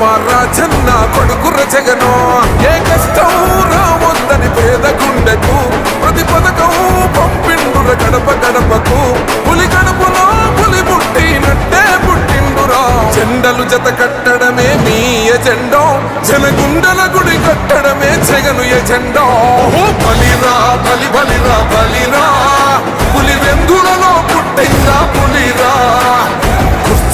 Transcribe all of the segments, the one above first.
మా రాజన్న కొడుకుర జగను ఏ కష్టం రావద్దని పేద గుండెకు ప్రతి పథకం పంపిండుర గడప గడపకు. పులి గడపలో పులి పుట్టినట్టే పుట్టిండురా. జెండలు జత కట్టడమే మీ ఎజెండో జనగుండల గుడి కట్టడమే జగను ఎజెండో. బలిరా బలి బలిరా బలిరా. పులి వెందులలో పుట్టిందా పులిరా?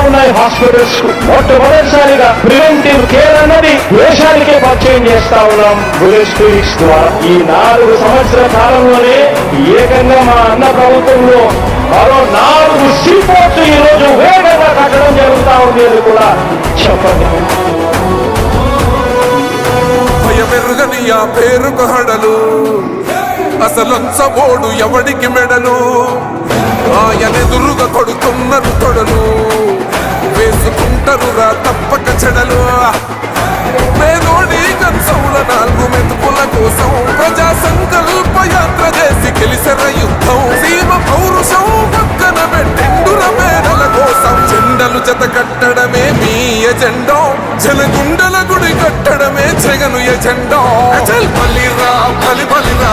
ఉన్నాయి హాస్పిటల్స్కు మొట్టమొదటిసారిగా ప్రివెంటివ్ కేర్ అన్నది దేశానికే పరిచయం చేస్తా ఉన్నాం. బులెట్ క్లినిక్స్ ద్వారా ఈ నాలుగు సంవత్సరాల కాలంలోనే ఏకంగా మా అన్న ప్రభుత్వంలో మరో నాలుగు సిపోర్ట్స్ ఈ రోజు వేగంగా కట్టడం జరుగుతా ఉంది అని కూడా చెప్పండి. భయమెరుగని ఆ పేరుకు హడలు అసలంచబోడు ఎవడికి మెడలు? ఆయనెదురుగా కొడుతున్నది తొడలు. వేసుకుంటారు తప్పక చెడలు. పేదోడి కంచముల నాలుగు మెతుకుల కోసం ప్రజా సంకల్ప యాత్ర చేసి గెలిసెర యుద్ధం. సీమ పౌరుషం పక్కన పెట్టిండుర మేడల కోసం జెండలు జత కట్టడమే మీ ఎజెండో. జనగుండల గుడి కట్టడమే జగను ఎజెండో. అచల్ బలిరా బలి బలిరా